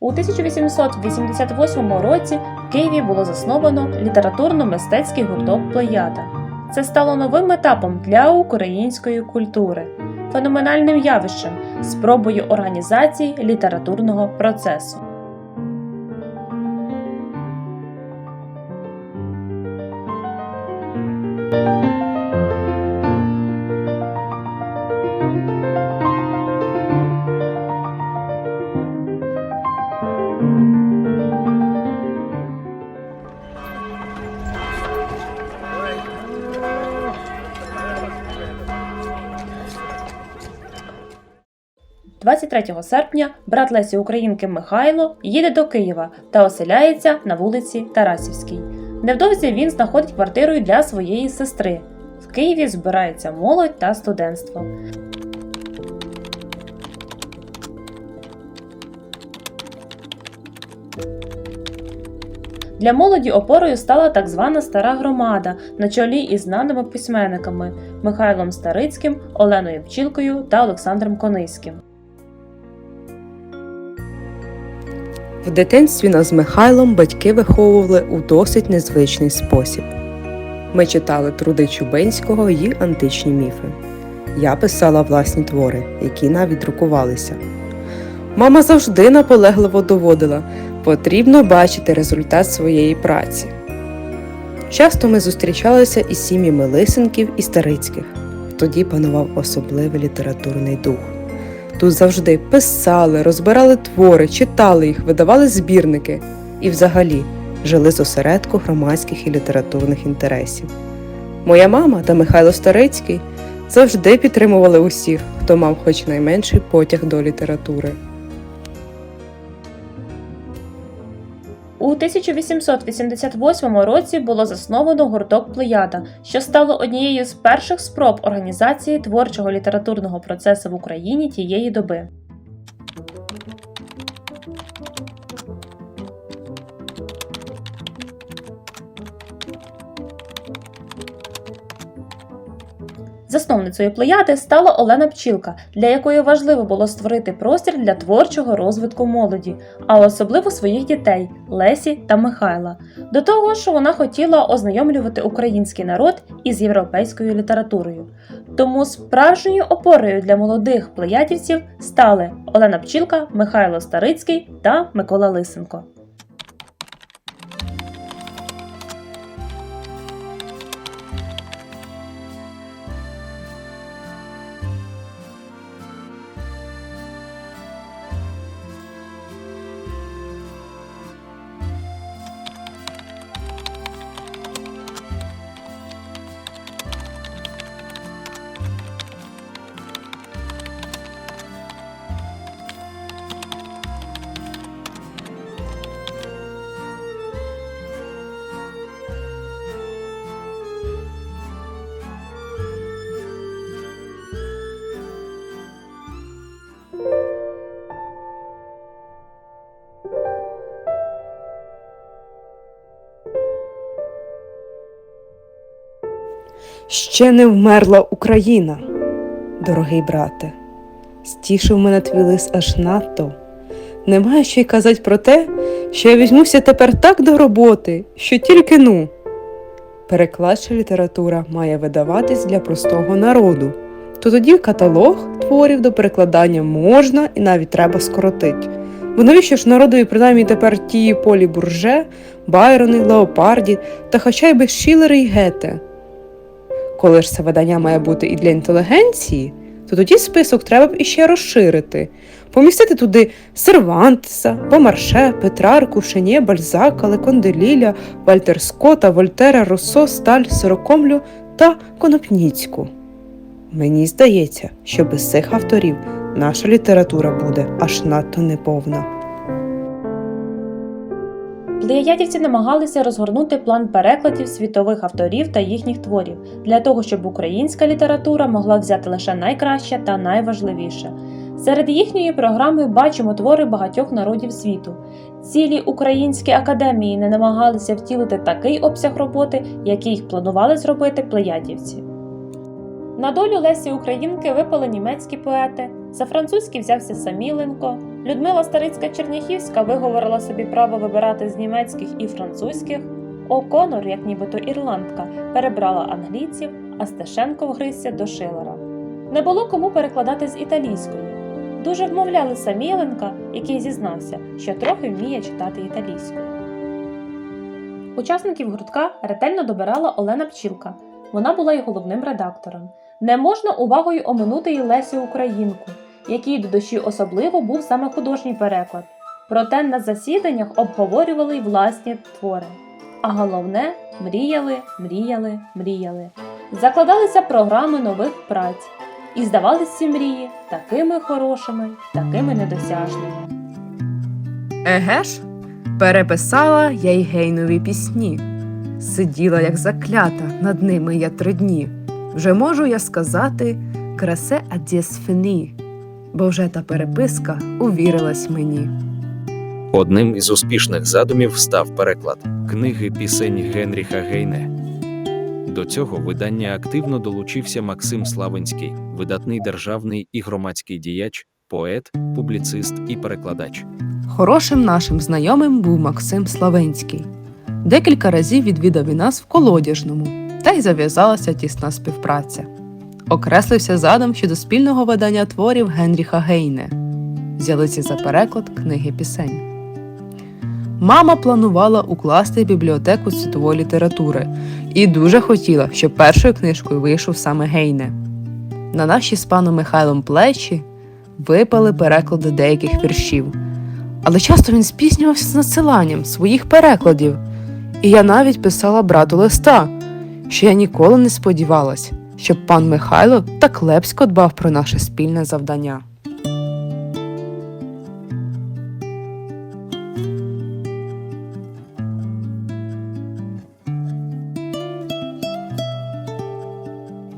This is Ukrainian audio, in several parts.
У 1888 році в Києві було засновано літературно-мистецький гурток Плеяда. Це стало новим етапом для української культури, феноменальним явищем, спробою організації літературного процесу. – 23 серпня брат Лесі Українки Михайло їде до Києва та оселяється на вулиці Тарасівській. Невдовзі він знаходить квартиру для своєї сестри. В Києві збирається молодь та студентство. Для молоді опорою стала так звана стара громада на чолі із знаними письменниками Михайлом Старицьким, Оленою Пчілкою та Олександром Кониським. В дитинстві нас з Михайлом батьки виховували у досить незвичний спосіб. Ми читали труди Чубинського й античні міфи. Я писала власні твори, які навіть друкувалися. Мама завжди наполегливо доводила, потрібно бачити результат своєї праці. Часто ми зустрічалися із сім'ями Лисенків і Старицьких. Тоді панував особливий літературний дух. Тут завжди писали, розбирали твори, читали їх, видавали збірники і, взагалі, жили з осередку громадських і літературних інтересів. Моя мама та Михайло Старицький завжди підтримували усіх, хто мав хоч найменший потяг до літератури. У 1888 році було засновано гурток Плеяда, що стало однією з перших спроб організації творчого літературного процесу в Україні тієї доби. Засновницею плеяди стала Олена Пчілка, для якої важливо було створити простір для творчого розвитку молоді, а особливо своїх дітей Лесі та Михайла. До того ж, вона хотіла ознайомлювати український народ із європейською літературою. Тому справжньою опорою для молодих плеядівців стали Олена Пчілка, Михайло Старицький та Микола Лисенко. Ще не вмерла Україна, дорогий брате. Стішив мене твій лис аж надто. Немає що й казать про те, що я візьмуся тепер так до роботи, що тільки ну. Перекладча література має видаватись для простого народу. То тоді каталог творів до перекладання можна і навіть треба скоротити. Бо навіщо ж народові принаймні тепер ті полі бурже, Байрони, Леопарді та хоча й би Шілери й Гете? Коли ж це видання має бути і для інтелігенції, то тоді список треба б іще розширити, помістити туди Сервантеса, Помарше, Петрарку, Шенє, Бальзака, Леконделіля, Вальтер Скотта, Вольтера, Руссо, Сталь, Сорокомлю та Конопніцьку. Мені здається, що без цих авторів наша література буде аж надто неповна. Плеядівці намагалися розгорнути план перекладів світових авторів та їхніх творів для того, щоб українська література могла взяти лише найкраще та найважливіше. Серед їхньої програми бачимо твори багатьох народів світу. Цілі українські академії не намагалися втілити такий обсяг роботи, який планували зробити плеядівці. На долю Лесі Українки випали німецькі поети, за французькі взявся Саміленко, Людмила Старицька Черняхівська виговорила собі право вибирати з німецьких і французьких. О'Конор, як нібито ірландка, перебрала англійців, а Стешенко вгризся до Шилера. Не було кому перекладати з італійської. Дуже вмовляли Саміленка, який зізнався, що трохи вміє читати італійською. Учасників гуртка ретельно добирала Олена Пчілка. Вона була й головним редактором. Не можна увагою оминути й Лесю Українку, якій до душі особливо був саме художній переклад. Проте на засіданнях обговорювали й власні твори. А головне мріяли, мріяли, мріяли. Закладалися програми нових праць, і здавалися ці мрії такими хорошими, такими недосяжними. Еге ж, переписала я й гейнові пісні. Сиділа, як заклята, над ними я три дні. Вже можу я сказати красе адєсфені, бо вже та переписка увірилась мені. Одним із успішних задумів став переклад книги пісень Генріха Гейне. До цього видання активно долучився Максим Славинський, видатний державний і громадський діяч, поет, публіцист і перекладач. Хорошим нашим знайомим був Максим Славенський. Декілька разів відвідав і нас в колодяжному, та й зав'язалася тісна співпраця. Окреслився задум щодо спільного видання творів Генріха Гейне. Взялися за переклад книги пісень. Мама планувала укласти бібліотеку світової літератури і дуже хотіла, щоб першою книжкою вийшов саме Гейне. На наші з паном Михайлом плечі випали переклади деяких віршів, але часто він спізнювався з надсиланням своїх перекладів. І я навіть писала брату листа, що я ніколи не сподівалась, щоб пан Михайло так лепсько дбав про наше спільне завдання.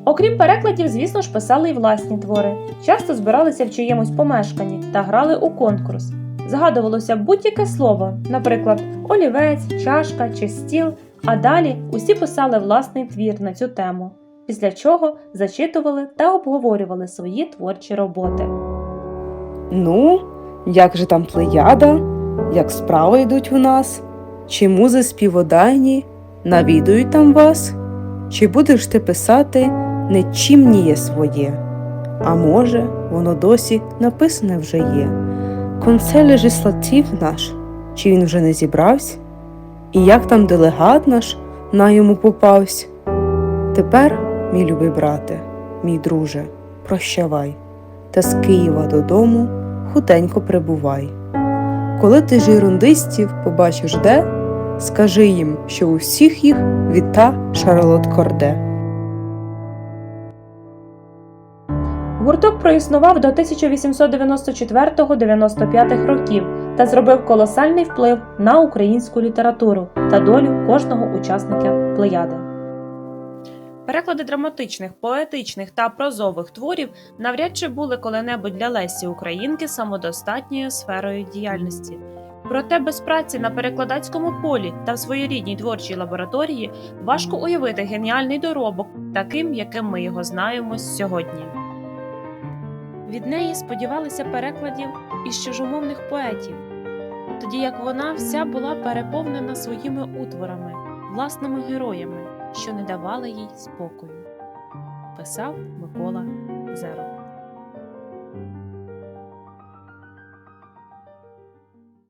Окрім перекладів, звісно ж, писали й власні твори. Часто збиралися в чиємусь помешканні та грали у конкурс. Згадувалося будь-яке слово, наприклад, олівець, чашка чи стіл, а далі усі писали власний твір на цю тему, після чого зачитували та обговорювали свої творчі роботи. Ну, як же там плеяда, як справи йдуть у нас? Чи музи співодайні навідують там вас? Чи будеш ти писати не чимніє своє? А може, воно досі написане вже є? Консель легіслатив наш, чи він вже не зібрався? І як там делегат наш на йому попавсь? Тепер, мій любий брате, мій друже, прощавай, та з Києва додому хутенько прибувай. Коли ти жирундистів побачиш де, скажи їм, що у всіх їх віта Шарлот Корде. Гурток проіснував до 1894-95 років та зробив колосальний вплив на українську літературу та долю кожного учасника плеяди. Переклади драматичних, поетичних та прозових творів навряд чи були коли-небудь для Лесі Українки самодостатньою сферою діяльності. Проте без праці на перекладацькому полі та в своєрідній творчій лабораторії важко уявити геніальний доробок, таким, яким ми його знаємо сьогодні. Від неї сподівалися перекладів із чужомовних поетів, тоді як вона вся була переповнена своїми утворами, власними героями, що не давали їй спокою. Писав Микола Зеров.